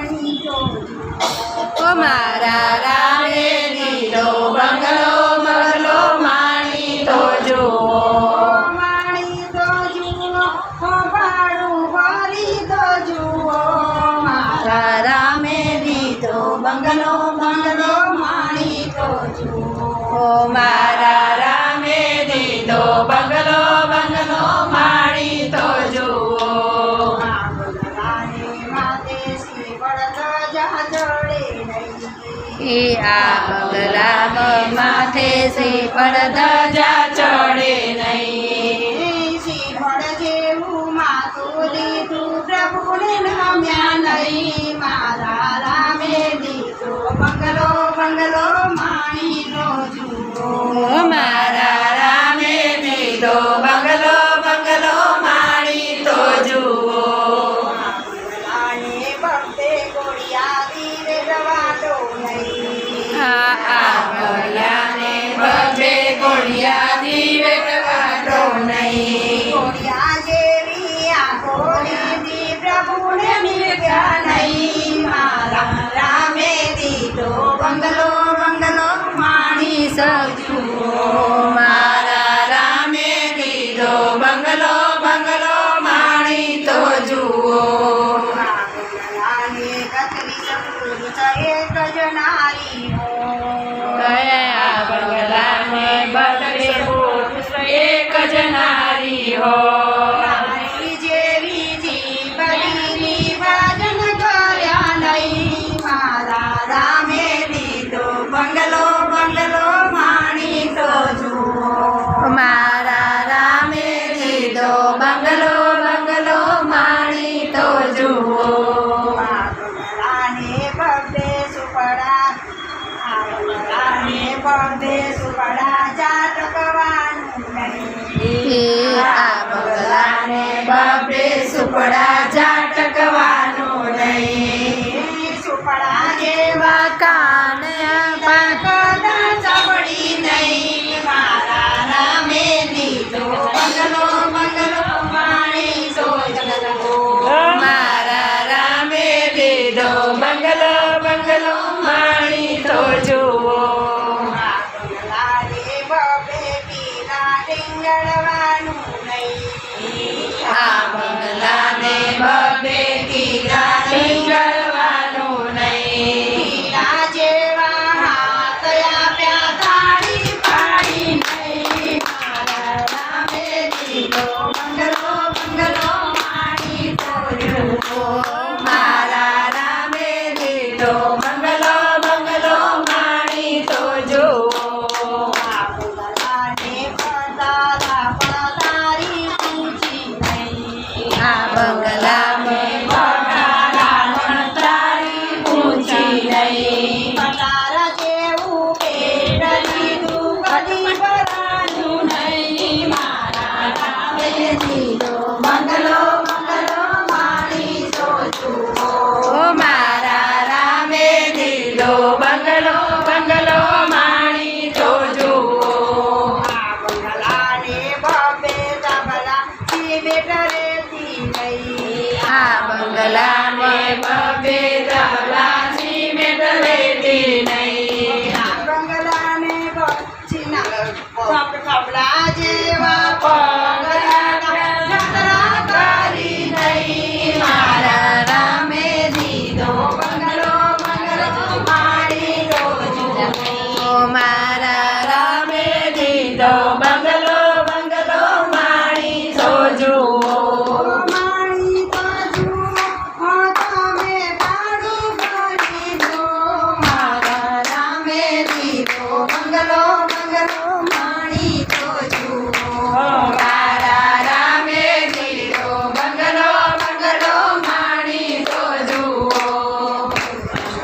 માણી તો ઓ મારા રામે દીધો બંગલો બંગલો માણી તો જુઓ માણી તો જુઓ હો ભાડું ભરી તો જુઓ મારા રામે દીધો બંગલો બંગલો માણી તો જુઓ મારા રામે દીધો બંગલો બંગલો નહીં એ આ બંગલામાં માથે શ્રી પડધજા ચડે નહીં શ્રી વડ જેવું માથું દીધું પ્રભુને નમ્યા નહીં મારા રામે દીધો બંગલો બંગલો માણી નો જુઓ ઓ મારા રામે દીધો બંગલો બંગલો માણી તો જુઓ બંગલાને ભક્તે ગોળિયા બંગલો બંગલો માણી તો જુઓ. બંગલા મેં બદલે એક જ નારી હો આ સુપડા જાટકવાનું નહીં. આ બંગલાને બાપે સુપડા ઝાટકવાનું નહીં. સુપડા જેવા કાન નહીં આ બંગલાને બબે કીધા ટીંગળવાનું નહીં. પીરા જેવા હાથ આપ્યા તાળી પાડી નહીં. મારા રામે દીધો બંગલો બંગલો માણી તો જુઓ. બેટા રહેતી આ બંગલા મેં બબે દવલાસી બેટા રહેતી નહીં બંગલા મેં બચીના કપડા જેવા Nobody.